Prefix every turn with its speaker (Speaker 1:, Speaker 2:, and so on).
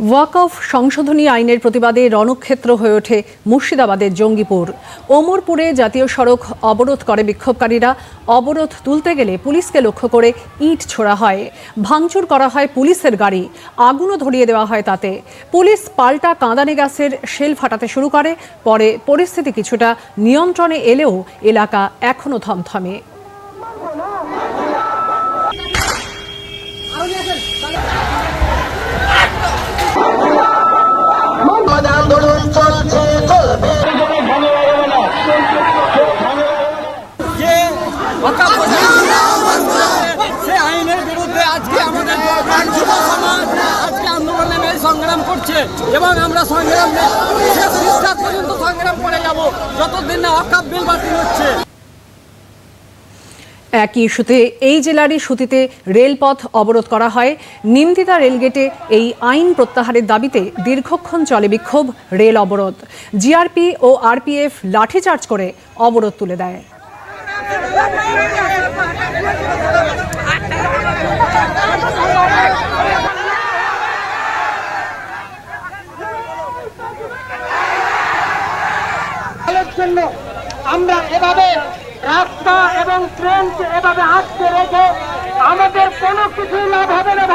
Speaker 1: ওয়াকফ সংশোধনী আইনের প্রতিবাদে রণক্ষেত্র হয়ে ওঠে মুর্শিদাবাদের জঙ্গিপুর। ওমরপুরে জাতীয় সড়ক অবরোধ করে বিক্ষোভকারীরা। অবরোধ তুলতে গেলে পুলিশকে লক্ষ্য করে ইট ছোড়া হয়। ভাঙচুর করা হয় পুলিশের গাড়ি। আগুনও ধরিয়ে দেওয়া হয় তাতে। পুলিশ পাল্টা কাঁদানে গ্যাসের শেল ফাটাতে শুরু করে। পরে পরিস্থিতি কিছুটা নিয়ন্ত্রণে এলেও এলাকা এখনও থমথমে
Speaker 2: সংগ্রাম করছে। এবং আমরা সংগ্রাম পর্যন্ত সংগ্রাম করে যাব, যতদিন না বাতিল হচ্ছে।
Speaker 1: একই ইস্যুতে এই জেলারই সুতিতে রেলপথ অবরোধ করা হয়। নিমতিতা রেলগেটে এই আইন প্রত্যাহারের দাবিতে দীর্ঘক্ষণ চলে বিক্ষোভ, রেল অবরোধ। জিআরপি ও আরপিএফ লাঠিচার্জ করে অবরোধ তুলে দেয়।
Speaker 3: আমরা এভাবে রাস্তা এবং ট্রেন এভাবে আসতে রেখে আমাদের কোনো কিছু লাভ হবে না।